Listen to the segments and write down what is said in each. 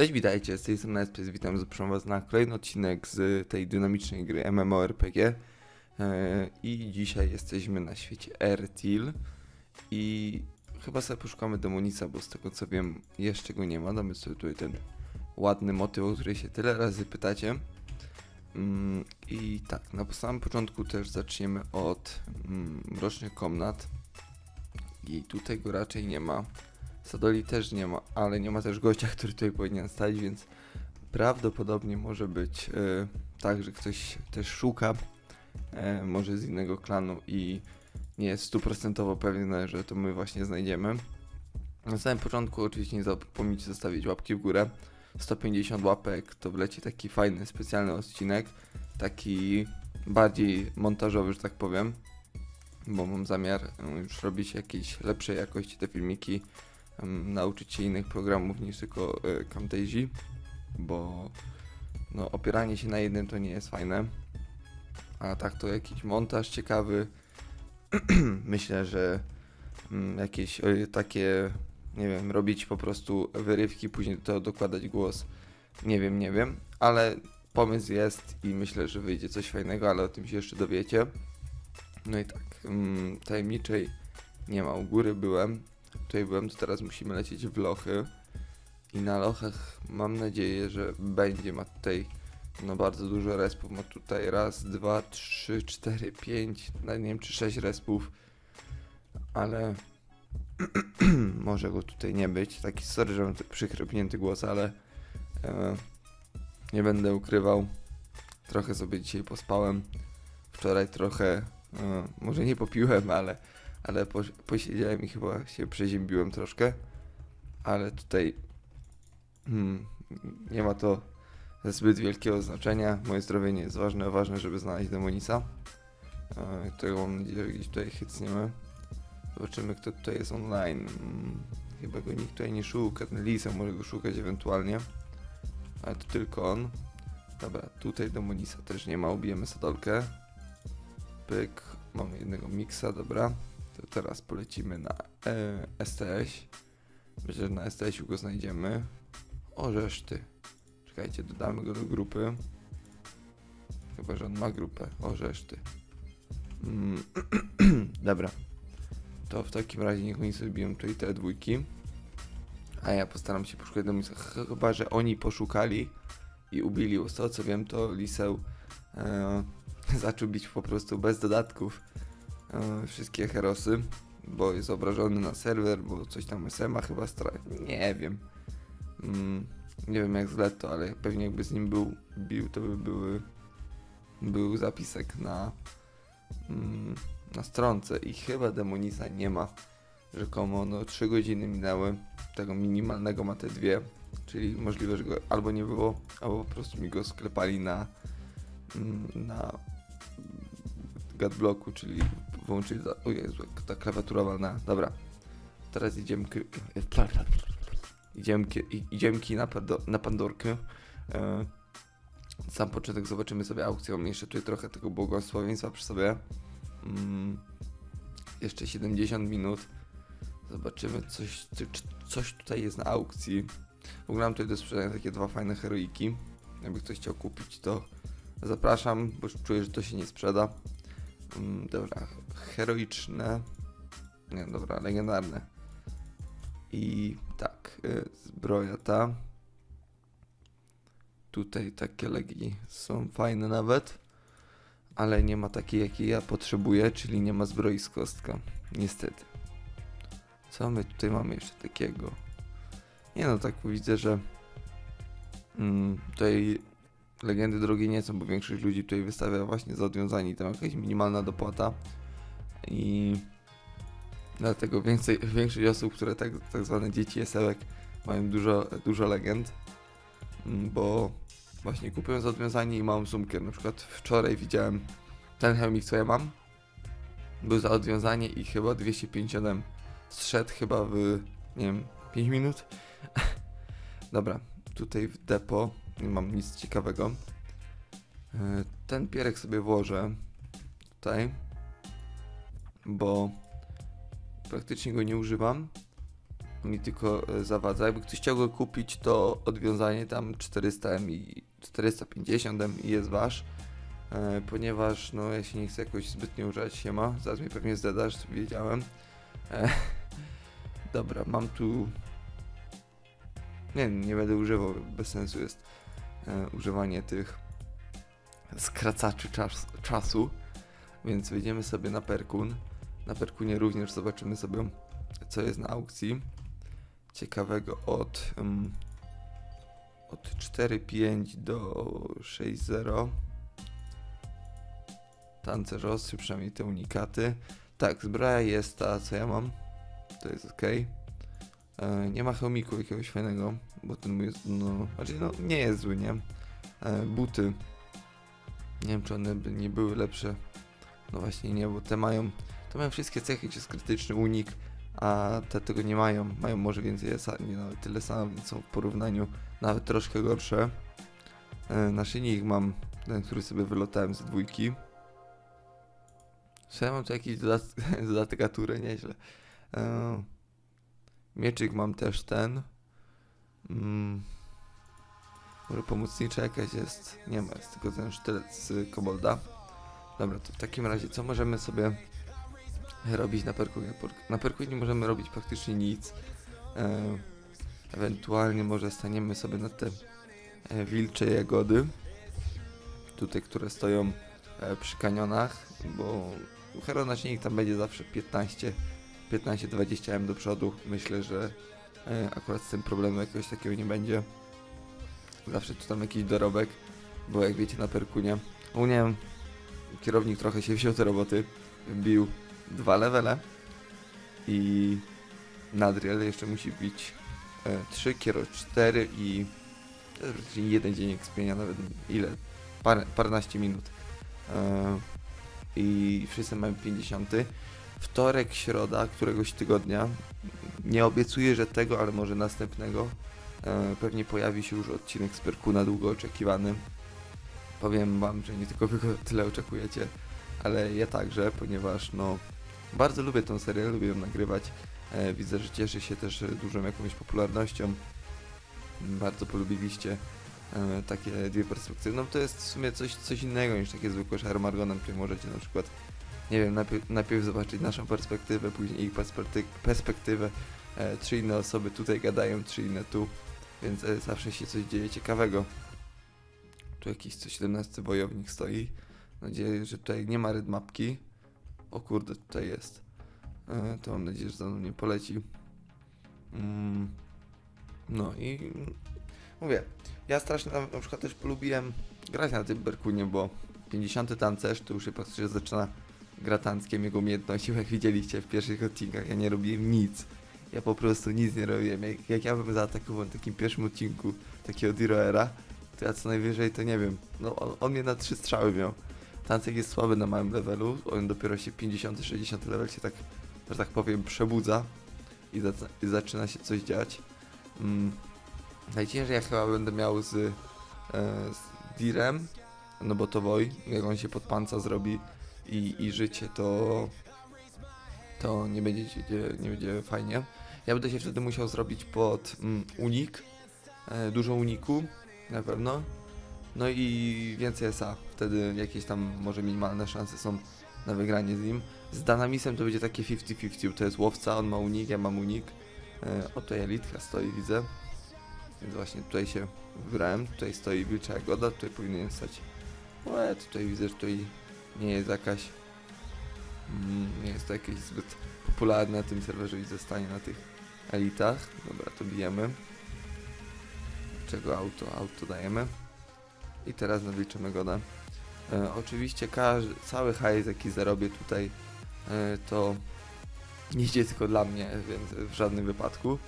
Cześć, witajcie, z tej strony Espys, witam, zapraszam was na kolejny odcinek z tej dynamicznej gry MMORPG e, i dzisiaj jesteśmy na świecie Ertil i chyba sobie poszukamy demonica, bo z tego co wiem jeszcze go nie ma, damy sobie tutaj ten ładny motyw, o który się tyle razy pytacie. Mm, i tak, na samym początku też zaczniemy od mm, mrocznych komnat. I tutaj go raczej nie ma. Sadoli też nie ma, ale nie ma też gościa, który tutaj powinien stać, więc prawdopodobnie może być e, tak, że ktoś też szuka, e, może z innego klanu i nie jest stuprocentowo pewny, że to my właśnie znajdziemy. Na samym początku oczywiście nie zapomnijcie zostawić łapki w górę. 150 łapek to wleci taki fajny, specjalny odcinek, taki bardziej montażowy, że tak powiem, bo mam zamiar e, już robić jakieś lepszej jakości te filmiki, nauczyć się innych programów niż tylko y, Camtasia, bo no, opieranie się na jednym to nie jest fajne. A tak to jakiś montaż ciekawy. Myślę, że mm, jakieś y, takie, nie wiem, robić po prostu wyrywki, później tego dokładać głos. Nie wiem, nie wiem, ale pomysł jest i myślę, że wyjdzie coś fajnego, ale o tym się jeszcze dowiecie. No i tak, mm, tajemniczej nie ma. U góry byłem, tutaj byłem, to teraz musimy lecieć w lochy. I na lochach mam nadzieję, że będzie. Ma tutaj no bardzo dużo respów. Ma tutaj raz, dwa, trzy, cztery, pięć, nawet nie wiem czy sześć respów. Ale może go tutaj nie być. Taki sorry, że mam tak przychrypnięty głos, ale e, nie będę ukrywał. Trochę sobie dzisiaj pospałem. Wczoraj trochę, e, może nie popiłem, ale ale po, posiedziałem i chyba się przeziębiłem troszkę, ale tutaj hmm, nie ma to zbyt wielkiego znaczenia. Moje zdrowie nie jest ważne, ważne, żeby znaleźć demonisa, e, którego mam nadzieję, że gdzieś tutaj chycniemy. Zobaczymy, kto tutaj jest online. Hmm, chyba go nikt tutaj nie szuka, Lisa może go szukać ewentualnie, ale to tylko on. Dobra, tutaj demonisa też nie ma, ubijemy sadolkę. Pyk, mamy jednego miksa, dobra. Teraz polecimy na e, STS. Myślę, że na STS-u go znajdziemy. O, reszty. Czekajcie, dodamy go do grupy. Chyba, że on ma grupę. O, reszty. Mm, Dobra. To w takim razie niech oni sobie biją tutaj te dwójki. A ja postaram się poszukać do Lisa. Chyba, że oni poszukali i ubili. Z co wiem, to Liseł e, zaczął bić po prostu bez dodatków wszystkie herosy, bo jest obrażony na serwer, bo coś tam SMA chyba stra... Nie wiem. Mm, nie wiem jak z Leto, ale pewnie jakby z nim był, bił, to by były, był zapisek na, mm, na stronce i chyba Demonisa nie ma. Rzekomo, no 3 godziny minęły, tego minimalnego ma te dwie, czyli możliwe, że go albo nie było, albo po prostu mi go sklepali na, mm, na gadblocku, czyli wyłączyli za... O Jezu, ta klawiatura walna. Dobra. Teraz idziemy... Idziemy, idziemy na, na Pandorkę. E, sam początek zobaczymy sobie aukcję. Jeszcze tutaj trochę tego błogosławieństwa przy sobie. Mm, jeszcze 70 minut. Zobaczymy coś, coś tutaj jest na aukcji. W ogóle mam tutaj do sprzedania takie dwa fajne heroiki. Jakby ktoś chciał kupić, to zapraszam, bo czuję, że to się nie sprzeda. Mm, dobra, heroiczne. Nie, dobra, legendarne. I tak, y, zbroja ta. Tutaj takie legi są fajne nawet, ale nie ma takiej, jakiej ja potrzebuję, czyli nie ma zbroi z kostka. Niestety. Co my tutaj mamy jeszcze takiego? Nie no, tak widzę, że mm, tutaj legendy drogie nie są, bo większość ludzi tutaj wystawia właśnie za odwiązanie tam jakaś minimalna dopłata i dlatego więcej, większość osób, które tak, tak zwane dzieci esełek mają dużo, dużo legend, mm, bo właśnie kupują za odwiązanie i małą sumkę. Na przykład wczoraj widziałem ten chemik, co ja mam, był za odwiązanie i chyba 250 zszedł chyba w, nie wiem, 5 minut. Dobra, tutaj w depo nie mam nic ciekawego. E, Ten pierek sobie włożę tutaj, bo praktycznie go nie używam. mi tylko e, zawadza. Jakby ktoś chciał go kupić, to odwiązanie tam 400 M i 450 M i jest wasz. E, ponieważ no ja się nie chcę jakoś zbytnio używać siema. Zaraz mnie pewnie zdedasz, wiedziałem. E, dobra, mam tu... Nie nie będę używał, bez sensu jest e, używanie tych skracaczy czas, czasu. Więc wyjdziemy sobie na Perkun. Na Perkunie również zobaczymy sobie, co jest na aukcji. Ciekawego od, um, od 4.5 do 6.0. Tancerz ostry, przynajmniej te unikaty. Tak, zbroja jest ta, co ja mam. To jest ok. E, nie ma hełmiku jakiegoś fajnego, bo ten mój no, znaczy no, nie jest zły, nie? E, buty. Nie wiem, czy one by nie były lepsze. No właśnie nie, bo te mają, to mają wszystkie cechy, gdzie jest krytyczny unik, a te tego nie mają. Mają może więcej SA, nie nawet tyle samo, więc są w porównaniu nawet troszkę gorsze. E, naszyjnik mam ten, który sobie wylotałem z dwójki. Czy ja mam tu jakiś dodat dodatek? Nieźle. E, mieczyk mam też ten. Mm. Może pomocnicza jakaś jest? Nie ma, jest tylko ten sztylet z kobolda. Dobra, to w takim razie co możemy sobie robić na perkunie? Na perkunie możemy robić praktycznie nic. E, ewentualnie może staniemy sobie na te e, wilcze jagody. Tutaj, które stoją e, przy kanionach, bo heronaśnik tam będzie zawsze 15 15-20 m do przodu. Myślę, że akurat z tym problemu jakiegoś takiego nie będzie. Zawsze tu tam jakiś dorobek, bo jak wiecie na perkunie, u nie kierownik trochę się wziął te roboty, bił dwa levele i Nadriel jeszcze musi bić e, 3, Kiero 4 i jeden dzień ekspienia, nawet ile? Parę, paręnaście minut. E, I wszyscy mamy 50. Wtorek, środa, któregoś tygodnia. Nie obiecuję, że tego, ale może następnego. E, pewnie pojawi się już odcinek z Perkuna długo oczekiwany. Powiem wam, że nie tylko wy tyle oczekujecie, ale ja także, ponieważ no bardzo lubię tą serię, lubię ją nagrywać. E, widzę, że cieszy się też e, dużą jakąś popularnością. Bardzo polubiliście e, takie dwie perspektywy. No to jest w sumie coś, coś innego niż takie zwykłe Sharmargonem, gdzie możecie na przykład, nie wiem, najpierw, najpierw zobaczyć naszą perspektywę, później ich perspekty- perspektywę. Trzy inne osoby tutaj gadają, trzy inne tu, więc zawsze się coś dzieje ciekawego. Tu jakiś 117 wojownik stoi. Mam nadzieję, że tutaj nie ma red mapki. O kurde, tutaj jest. E, to mam nadzieję, że za mną nie poleci. Mm. No i mówię, ja strasznie na, na przykład też polubiłem grać na tym Berkunie, bo 50 tancerz to już się praktycznie zaczyna gra tanckiem jego umiejętności, jak widzieliście w pierwszych odcinkach. Ja nie robiłem nic. Ja po prostu nic nie robiłem. Jak, jak ja bym zaatakował na takim pierwszym odcinku takiego Diroera, to ja co najwyżej to nie wiem. No on, on mnie na trzy strzały miał. Tancek jest słaby na małym levelu, on dopiero się 50-60 level się tak, że tak powiem, przebudza i, zac- i zaczyna się coś dziać. Mm. Najciężej ja chyba będę miał z, e, z Direm, no bo to Woj, jak on się pod panca zrobi i, i życie, to to nie będzie, nie będzie fajnie. Ja będę się wtedy musiał zrobić pod mm, unik, e, dużo uniku na pewno. No i więcej SA. Wtedy jakieś tam może minimalne szanse są na wygranie z nim. Z Danamisem to będzie takie 50-50. To jest łowca, on ma unik, ja mam unik. E, oto elitka stoi, widzę. Więc właśnie tutaj się wybrałem. Tutaj stoi wilcza jagoda, tutaj powinien stać. Ale tutaj widzę, że tutaj nie jest jakaś. Mm, nie jest to jakieś zbyt popularne na tym serwerze, widzę stanie na tych elitach. Dobra, to bijemy. Czego auto? Auto dajemy. I teraz nawliczymy godę. E, oczywiście każdy, cały hajs jaki zarobię tutaj e, to nie idzie tylko dla mnie, więc w żadnym wypadku.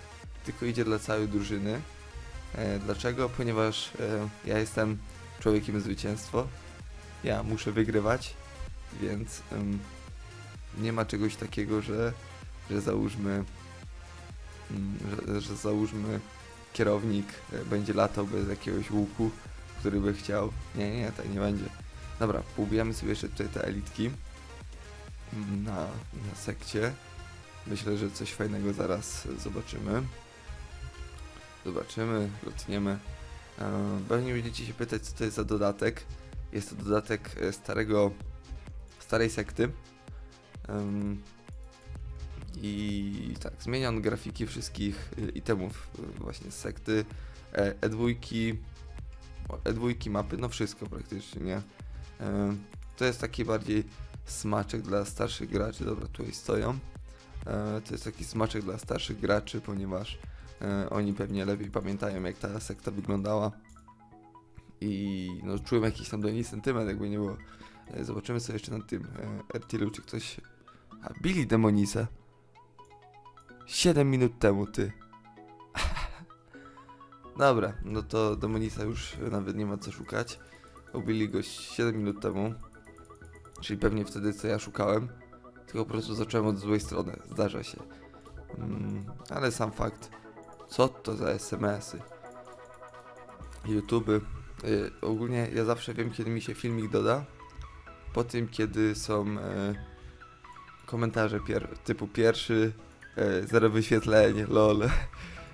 Tylko idzie dla całej drużyny. E, dlaczego? Ponieważ e, ja jestem człowiekiem zwycięstwo. Ja muszę wygrywać, więc nie ma czegoś takiego, że, że załóżmy, mm, że, że załóżmy kierownik e, będzie latał bez jakiegoś łuku, który by chciał. Nie, nie, tak nie będzie. Dobra, poubijamy sobie jeszcze tutaj te elitki na, na sekcie. Myślę, że coś fajnego zaraz e, zobaczymy. Zobaczymy, lotniemy. E, Pewnie będziecie się pytać, co to jest za dodatek. Jest to dodatek e, starego, starej sekty. I tak, zmienia on grafiki wszystkich y, itemów właśnie z sekty. E, E2, o, E2 mapy, no wszystko praktycznie, nie? E, To jest taki bardziej smaczek dla starszych graczy. Dobra, tutaj stoją. E, To jest taki smaczek dla starszych graczy, ponieważ e, oni pewnie lepiej pamiętają, jak ta sekta wyglądała. I no, czułem jakiś tam do niej sentyment, jakby nie było. Zobaczymy sobie jeszcze na tym Ertilu, czy ktoś... A, bili Demonisa. 7 minut temu, ty. Dobra, no to Demonisa już nawet nie ma co szukać. Ubili go 7 minut temu. Czyli pewnie wtedy, co ja szukałem. Tylko po prostu zacząłem od złej strony. Zdarza się. Mm, ale sam fakt. Co to za SMS-y? YouTube. Y, ogólnie ja zawsze wiem, kiedy mi się filmik doda. Po tym, kiedy są e, komentarze pier typu pierwszy, e, zero wyświetleń, lol.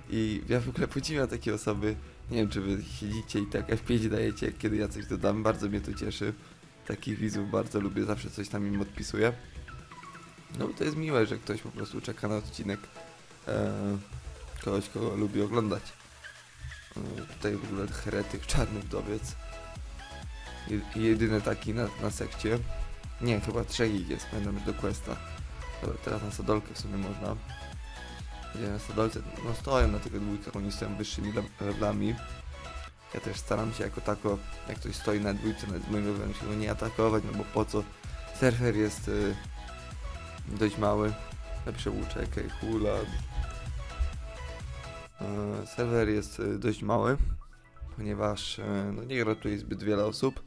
I ja w ogóle podziwiam takie osoby. Nie wiem, czy wy siedzicie i tak F5 dajecie, kiedy ja coś dodam. Bardzo mnie to cieszy. Takich widzów bardzo lubię, zawsze coś tam im odpisuję. No bo to jest miłe, że ktoś po prostu czeka na odcinek e, kogoś, kogo lubi oglądać. E, tutaj w ogóle heretyk, czarny wdowiec. Je- Jedyny taki na, na sekcie. Nie, chyba trzech ich jest, pamiętam do questa. Dobra, teraz na sadolkę w sumie można. Gdzie na sadolce, no stoją na tego dwójkach, oni stoją wyższymi le- levelami. Ja też staram się jako tako, jak ktoś stoi na dwójce nad moim levelem, się go nie atakować, no bo po co? Surfer jest y, dość mały. Napiszę łuczek, hula. E, serwer jest y, dość mały, ponieważ e, no, nie gra tutaj zbyt wiele osób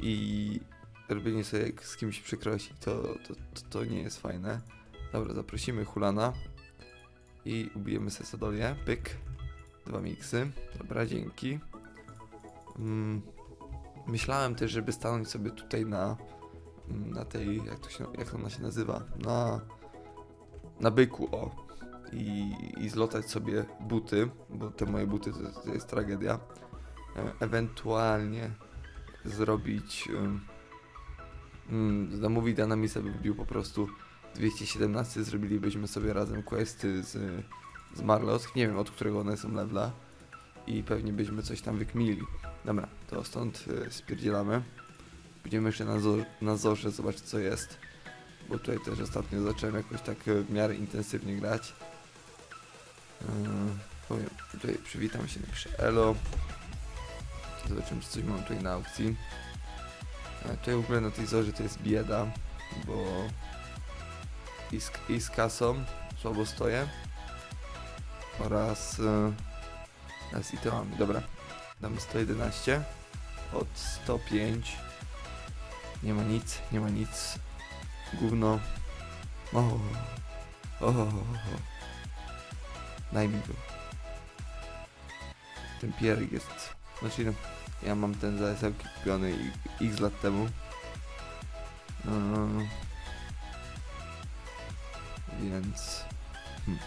i robienie sobie z kimś przykrosi to, to, to, to nie jest fajne. Dobra, zaprosimy Hulana i ubijemy sobie Sodolię. Pyk. Dwa miksy. Dobra, dzięki. Mm, myślałem też, żeby stanąć sobie tutaj na mm, na tej, jak to się, jak ona się nazywa, na na byku, o. I, i zlotać sobie buty, bo te moje buty to, to jest tragedia. Ewentualnie zrobić um, mm, zamówić Dynamisa by wbił po prostu 217 zrobilibyśmy sobie razem questy z, z Marlos. Nie wiem od którego one są levela. I pewnie byśmy coś tam wykmili. Dobra, to stąd y, spierdzielamy. Będziemy jeszcze na, na zorze zobaczyć co jest. Bo tutaj też ostatnio zacząłem jakoś tak y, w miarę intensywnie grać. Yy, powiem, tutaj przywitam się, napiszę elo. Zobaczymy czy coś mam tutaj na aukcji. E, tutaj w ogóle na tej zorze to jest bieda, bo i z, i z kasą słabo stoję. Oraz e, oraz itemami, dobra. Damy 111 od 105 nie ma nic, nie ma nic. Gówno. O, o, o, o. daj mi go. Ten pierik jest. Znaczy no, ja mam ten za kupiony i- x lat temu. Eee, więc hmm.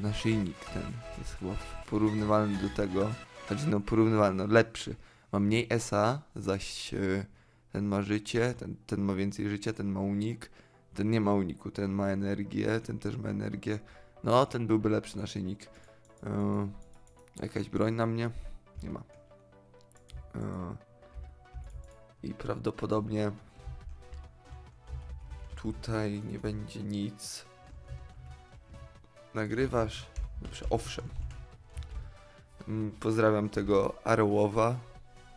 naszyjnik ten jest chyba porównywalny do tego, znaczy no porównywalny, no lepszy. Ma mniej SA, zaś e, ten ma życie, ten, ten ma więcej życia, ten ma unik, ten nie ma uniku, ten ma energię, ten też ma energię. No, ten byłby lepszy naszyjnik. Eee, jakaś broń na mnie? Nie ma. Eee, I prawdopodobnie tutaj nie będzie nic. Nagrywasz? Dobrze, owszem. Mm, Pozdrawiam tego Arłowa.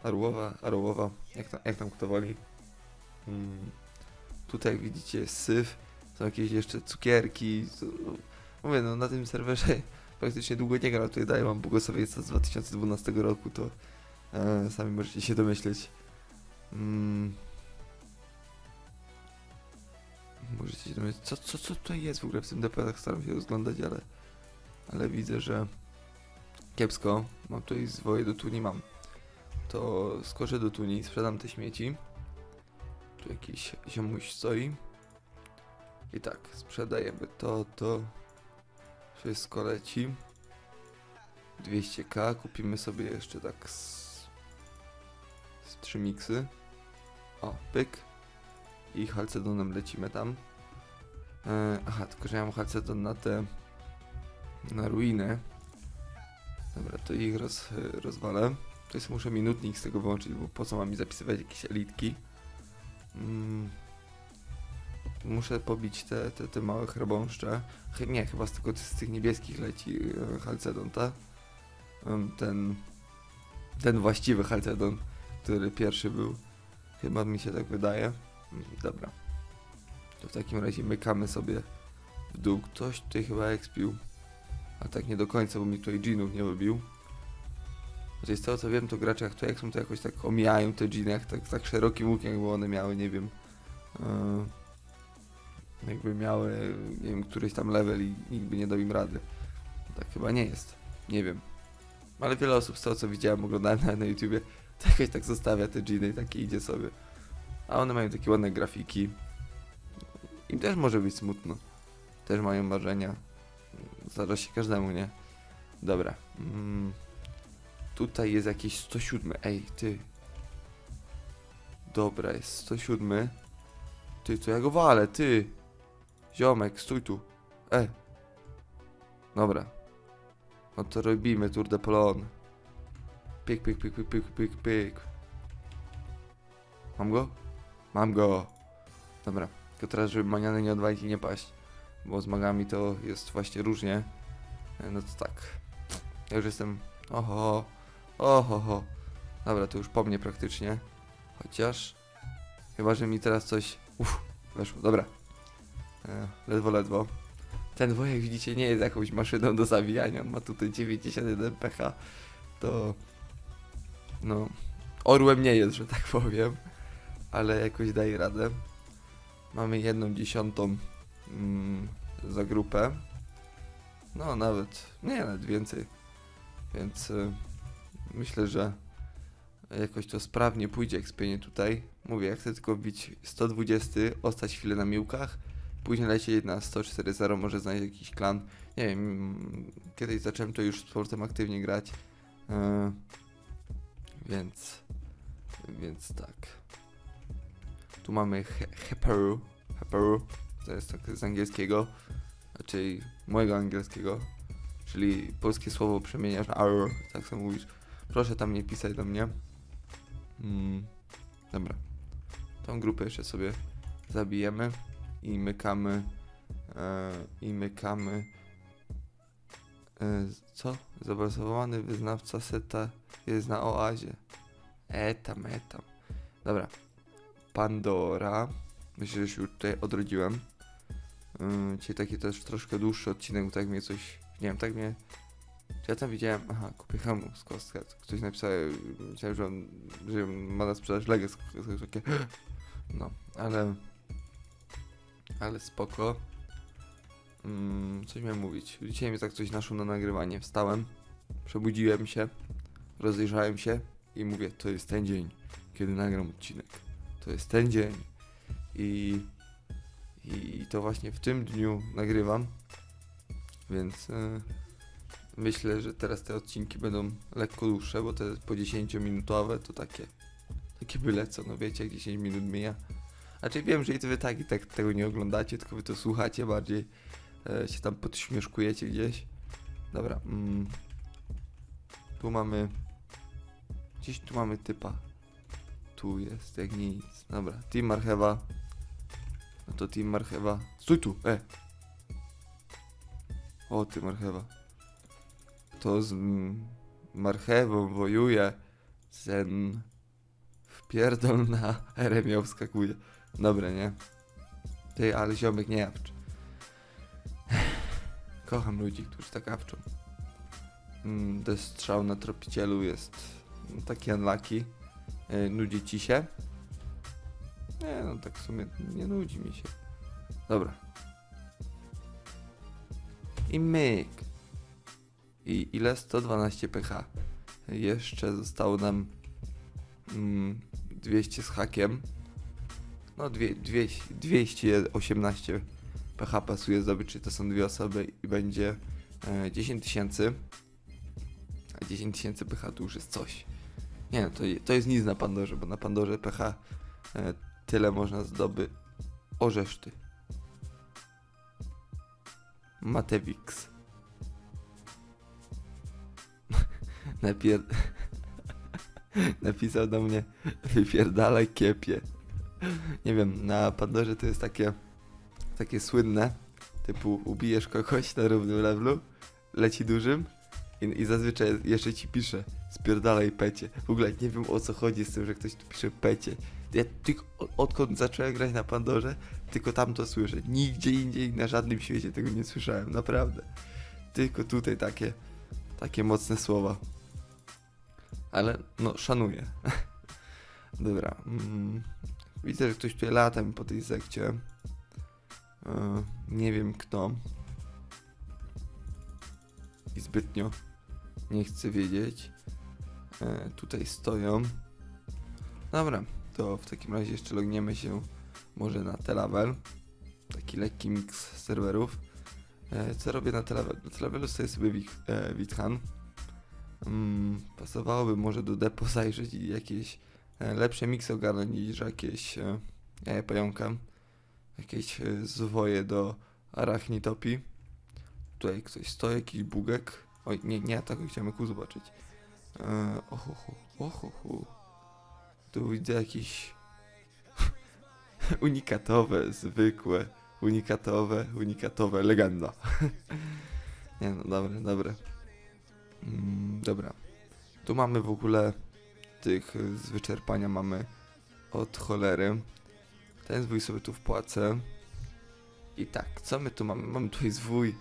Arłowa, Arłowa, jak tam, jak tam kto woli. Mm, Tutaj jak widzicie syf, są jakieś jeszcze cukierki. Mówię, no na tym serwerze praktycznie długo nie gram, tutaj daję wam błogosławieństwo z 2012 roku, to e, sami możecie się domyśleć. Mm, Możecie się domyśleć, co, co, co tutaj jest w ogóle w tym DP, tak staram się rozglądać, ale, ale widzę, że kiepsko. Mam tutaj zwoje do tuni, mam. To skoczę do tuni, sprzedam te śmieci. Tu jakiś ziomuś stoi. I tak, sprzedajemy to, to. Wszystko leci. 200k, kupimy sobie jeszcze tak z, z 3 miksy. O, pyk. I halcedonem lecimy tam. E, aha, tylko że ja mam halcedon na te... na ruiny. Dobra, to ich roz, rozwalę. To jest muszę minutnik z tego wyłączyć, bo po co mam mi zapisywać jakieś elitki? Mm. Muszę pobić te, te, te małe chrobąszcze. Ch- Nie, chyba z tylko z tych niebieskich leci e, halcedon? Em, Ten, ten właściwy halcedon, który pierwszy był. Chyba mi się tak wydaje. Dobra. To w takim razie mykamy sobie w dół. Ktoś tutaj chyba expił. A tak nie do końca, bo mi tutaj dżinów nie wybił. Chociaż z tego co wiem, to gracze jak to jak są, to jakoś tak omijają te dżiny, jak tak, tak szerokim łukiem, jakby one miały, nie wiem. e, jakby miały, nie wiem, któryś tam level i nikt by nie dał im rady. Tak chyba nie jest. Nie wiem. Ale wiele osób z tego co widziałem, oglądałem na, na YouTubie, to jakoś tak zostawia te dżiny i takie idzie sobie. A one mają takie ładne grafiki. Im też może być smutno. Też mają marzenia. Zdarza się każdemu, nie? Dobra. Mm. Tutaj jest jakieś 107. Ej, ty. Dobra, jest 107. Ty, to ja go walę, ty. Ziomek, stój tu. E. Dobra. No to robimy Tour de Polon. Pyk, pyk, pyk, pyk, pyk, pyk, pyk. Mam go? Mam go. Dobra. Tylko teraz, żeby maniany nie odwalić i nie paść. Bo z magami to jest właśnie różnie. E, No to tak. Ja już jestem... Oho. Oho. Dobra, to już po mnie praktycznie. Chociaż... Chyba, że mi teraz coś... Uff, weszło. Dobra. E, ledwo, ledwo. Ten wojek, widzicie, nie jest jakąś maszyną do zabijania. On ma tutaj 91 pH. To... No... Orłem nie jest, że tak powiem. Ale jakoś daje radę. Mamy jedną dziesiątą mm, za grupę. No, nawet, nie, nawet więcej. Więc y, myślę, że jakoś to sprawnie pójdzie ekspienie tutaj. Mówię, ja chcę tylko wbić 120, ostać chwilę na miłkach, później lecieć na 104.0, może znaleźć jakiś klan. Nie wiem, mm, kiedyś zacząłem to już sportem aktywnie grać. y, więc, więc tak. Tu mamy he Heperu. Heperu. To jest tak z angielskiego. Raczej mojego angielskiego. Czyli polskie słowo przemieniasz na arr, tak samo mówisz. Proszę tam nie pisać do mnie. Mm, dobra. Tą grupę jeszcze sobie zabijemy i mykamy. E, I mykamy. E, co? Zabasowany wyznawca seta jest na oazie. Etam, etam. Dobra. Pandora. Myślę, że się już tutaj odrodziłem. Yy, dzisiaj taki też troszkę dłuższy odcinek, bo tak mnie coś. Nie wiem, tak mnie. Ja tam widziałem. Aha, kupię hamu z kostka. Ktoś napisał, myślałem, że on, że ma na sprzedaż legę takie. No, ale. Ale spoko. Mm, coś miałem mówić. Dzisiaj mi tak coś naszło na nagrywanie. Wstałem, przebudziłem się, rozejrzałem się i mówię, to jest ten dzień, kiedy nagram odcinek. To jest ten dzień. I, i to właśnie w tym dniu nagrywam. Więc e, myślę, że teraz te odcinki będą lekko dłuższe, bo te po 10-minutowe to takie takie byle co, no wiecie, jak 10 minut mija. Znaczy wiem, że i wy tak i tak tego nie oglądacie, tylko wy to słuchacie bardziej. E, się tam podśmieszkujecie gdzieś. Dobra. Mm, tu mamy. Gdzieś tu mamy typa. Tu jest, jak nic. Dobra, Team Marchewa. No to Team Marchewa. Stój tu, e! O, ty Marchewa. To z Marchewą wojuje. Ten wpierdol na Eremia wskakuje. Dobre, nie? Ty, ale ziomek nie jawcz. Kocham ludzi, którzy tak awczą. Mm, Ten strzał na tropicielu jest taki unlucky. E, Nudzi ci się? Nie, no tak w sumie nie nudzi mi się. Dobra. I myk. I ile? 112 pH. Jeszcze zostało nam mm, 200 z hakiem. No dwie, 200, 218 PH pasuje zdobyć, czyli to są dwie osoby i będzie e, 10 tysięcy. A 10 tysięcy PH to już jest coś. Nie to, to jest nic na Pandorze, bo na Pandorze PH e, tyle można zdobyć. Orzesz ty. Matewix. Napier... Napisał do mnie wypierdalaj kiepie. Nie wiem, na Pandorze to jest takie takie słynne, typu ubijesz kogoś na równym levelu, leci dużym i, i zazwyczaj jeszcze ci pisze spierdalaj pecie. W ogóle nie wiem o co chodzi z tym, że ktoś tu pisze pecie. Ja tylko od- odkąd zacząłem grać na Pandorze, tylko tam to słyszę. Nigdzie indziej na żadnym świecie tego nie słyszałem, naprawdę. Tylko tutaj takie, takie mocne słowa. Ale no, szanuję. Dobra. Mm, widzę, że ktoś tutaj lata mi po tej sekcie. E, nie wiem kto. I zbytnio nie chcę wiedzieć. E, tutaj stoją. Dobra, to w takim razie jeszcze logniemy się może na Telavel. Taki lekki miks serwerów. E, co robię na Telavel? Na Televelu stoję sobie e, Withan. Mm, pasowałoby może do depo zajrzeć i jakieś e, lepsze miksy ogarnąć niż jakieś e, jaja pająka jakieś e, zwoje do arachnitopii. Tutaj ktoś stoi, jakiś bugek. Oj, nie, nie, tak chciałem ku zobaczyć. E, ohoho, ohoho. Tu widzę jakieś unikatowe, zwykłe, unikatowe, unikatowe, legenda. nie no, dobre, dobre. Mm, dobra. Tu mamy w ogóle tych z wyczerpania mamy od cholery. Ten zwój sobie tu wpłacę. I tak, co my tu mamy? Mamy tutaj zwój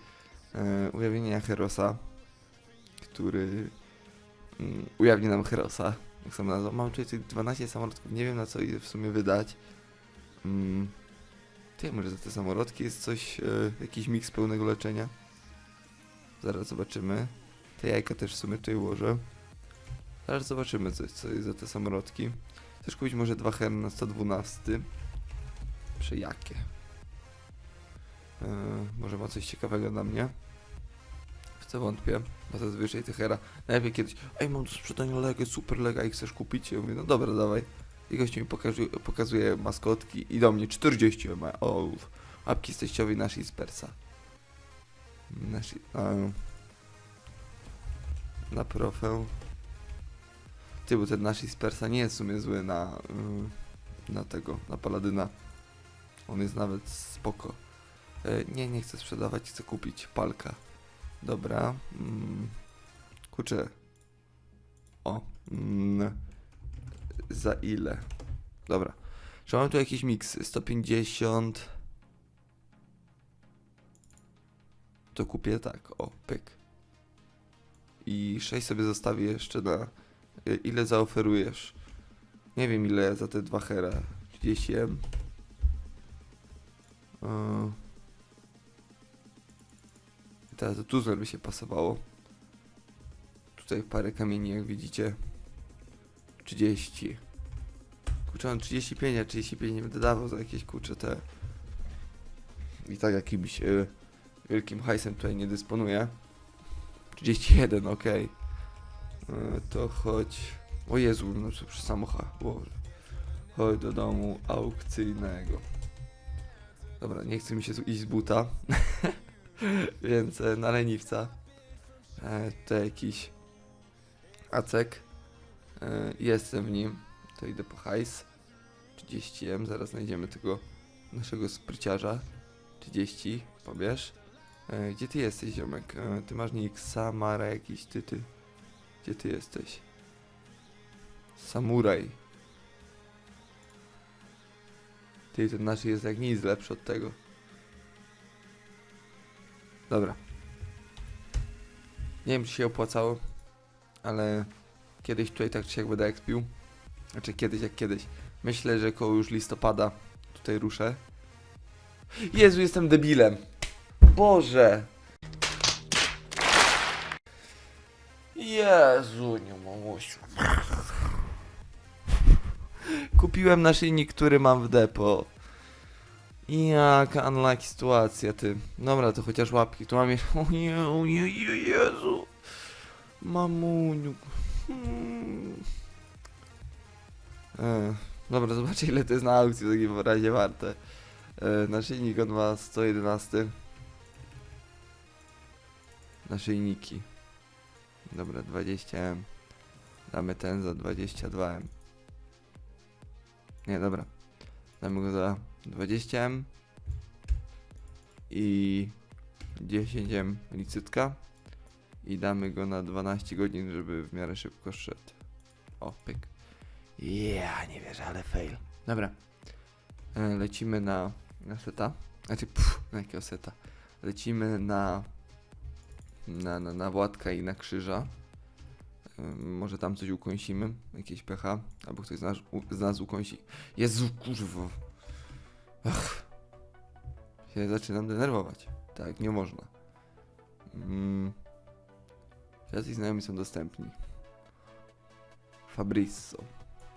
e, ujawnienia Herosa, który mm, ujawni nam Herosa. Jak sam nazwał. Mam tych 12 samolotków, nie wiem na co idę w sumie wydać. Mm, ty, może za te samolotki jest coś, e, jakiś miks pełnego leczenia? Zaraz zobaczymy. Te jajka też w sumie tutaj ułożę. Zaraz zobaczymy coś, co jest za te samolotki. Chcesz kupić może dwa her na 112. Czy jakie? Yy, może ma coś ciekawego dla mnie? W co wątpię, bo zazwyczaj te hera najlepiej kiedyś Ej, mam do sprzedania legę, super lega i chcesz kupić? Ja mówię, no dobra, dawaj. I gościu mi pokazuje, pokazuje maskotki i do mnie 40 ma. O, łapki z teściowej naszej z Persa. Nasi, a, na profę. Ty, bo ten nasi z Persa nie jest w sumie zły na, yy, na tego, na Paladyna. On jest nawet spoko. E, nie, nie chcę sprzedawać, chcę kupić palka. Dobra. Mm, kurczę. O. Mm, za ile? Dobra. Czy mam tu jakiś miks? 150. To kupię tak. O, pyk. I 6 sobie zostawię jeszcze na. e, Ile zaoferujesz? Nie wiem ile za te dwa hera. 30 M. Yy. Teraz to tuzler by się pasowało. Tutaj parę kamieni, jak widzicie. 30. Kurczę, mam 35, a 35 nie będę dawał za jakieś kurcze te. I tak jakimś y, wielkim hajsem tutaj nie dysponuję. 31, ok. Y, to chodź. O Jezu, no co przy samocha. Boże. Chodź do domu aukcyjnego. Dobra, nie chce mi się iść z buta. Więc e, na leniwca. E, to jakiś acek. E, jestem w nim. To idę po hajs. 30M, zaraz znajdziemy tego naszego spryciarza. 30, pobierz. Gdzie ty jesteś, ziomek? Ty masz nick Samara jakiś, ty, ty. Gdzie ty jesteś? Samuraj. Ty, ten nasz jest jak nic lepszy od tego. Dobra. Nie wiem, czy się opłacało, ale kiedyś tutaj tak czy siak będę ekspił. Znaczy kiedyś jak kiedyś. Myślę, że koło już listopada tutaj ruszę. Jezu, jestem debilem. Boże. Jezu, nie mamusiu. Kupiłem naszyjnik, który mam w depo. Jaka unlucky sytuacja, ty. Dobra, to chociaż łapki. Tu mam je... O nie, o nie, je- Jezu. Mamuniu. Hmm. E, dobra, zobaczcie ile to jest na aukcji w takim razie warte. E, naszyjnik on ma 111. Naszyjniki. Dobra, 20M. Damy ten za 22M. Nie, dobra. Damy go za 20M. I 10M licytka. I damy go na 12 godzin, żeby w miarę szybko szedł. O, pyk. Ja nie wierzę, ale fail. Dobra. E, Lecimy na, na seta. Znaczy, pff, na jakiego seta? Lecimy na, na, na, na Władka i na Krzyża. E, Może tam coś ukąsimy, jakieś pecha, albo ktoś z nas, z nas ukąsi. Jezu, kurwa. Ach. Się zaczynam denerwować. Tak, nie można. Mm. Jacy znajomi są dostępni. Fabrizio.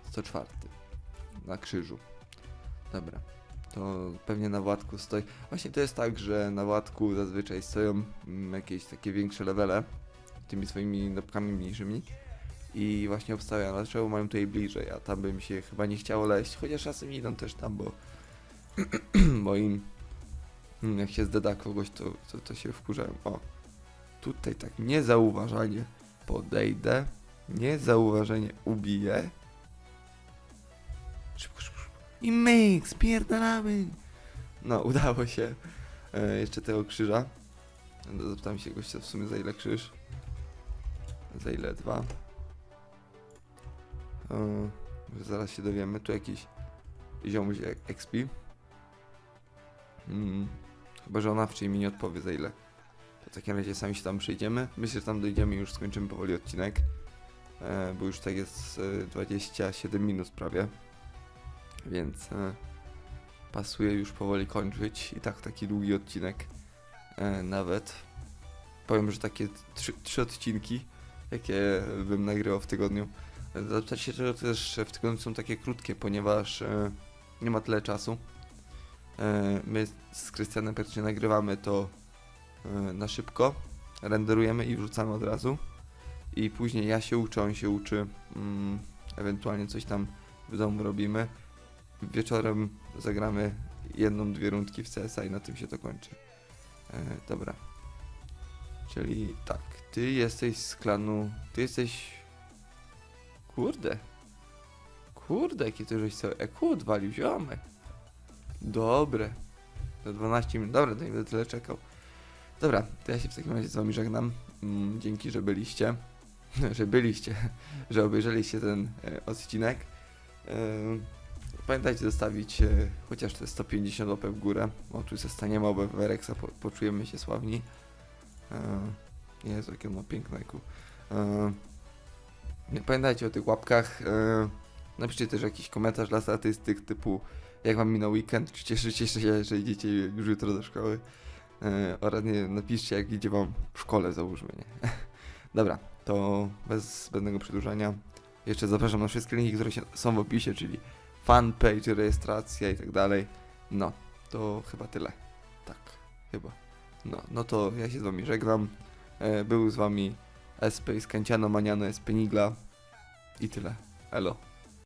104. Na krzyżu. Dobra. To pewnie na Władku stoi. Właśnie to jest tak, że na Władku zazwyczaj stoją mm, jakieś takie większe levele. Tymi swoimi nopkami mniejszymi. I właśnie obstawiam, dlaczego mają tutaj bliżej, a tam by mi się chyba nie chciało leść. Chociaż czasem idą też tam, bo, bo im mm, jak się zdeda kogoś, to, to, to się wkurzają. O, tutaj tak niezauważanie podejdę, niezauważenie ubiję. Szybko, szybko, szybko. I myk, spierdalamy. No, udało się. E, jeszcze tego krzyża. Zapytam się gościa w sumie za ile krzyż. Za ile dwa. E, zaraz się dowiemy. Tu jakiś ziomuś e- XP. Mm, chyba, że ona wcześniej mi nie odpowie za ile. W takim razie sami się tam przejdziemy. Myślę, że tam dojdziemy i już skończymy powoli odcinek. E, bo już tak jest e, 27 minut prawie. Więc e, pasuje już powoli kończyć. I tak taki długi odcinek e, nawet. Powiem, że takie trzy, trzy odcinki, jakie bym nagrywał w tygodniu. Zapytać się, czego też w tygodniu są takie krótkie, ponieważ e, nie ma tyle czasu. E, my z Krystianem praktycznie nagrywamy to e, na szybko, renderujemy i wrzucamy od razu. I później ja się uczę, on się uczy, mm, ewentualnie coś tam w domu robimy. Wieczorem zagramy jedną, dwie rundki w CS i na tym się to kończy. E, dobra. Czyli tak, ty jesteś z klanu, ty jesteś... Kurde. Kurde, jaki ty żeś sobie EQ odwalił, ziomek. Dobre. Za 12 minut. Dobra, to nie będę tyle czekał. Dobra, to ja się w takim razie z wami żegnam. Mm, dzięki, że byliście. że byliście. że obejrzeliście ten e, odcinek. E, pamiętajcie zostawić e, chociaż te 150 łapek w górę. O, tu zostaniemy obę w poczujemy się sławni. E, Jezu, jakie on ma piękne pamiętajcie o tych łapkach. Napiszcie też jakiś komentarz dla statystyk typu jak wam minął weekend, czy cieszycie się, że idziecie już jutro do szkoły. E, oraz nie, napiszcie jak idzie wam w szkole załóżmy, nie? Dobra, to bez zbędnego przedłużania. Jeszcze zapraszam na wszystkie linki, które się, są w opisie, czyli fanpage, rejestracja i tak dalej. No, to chyba tyle. Tak, chyba. No, no to ja się z wami żegnam. E, był z wami SP z Kanciano, Maniano, SP Nigla i tyle. Elo.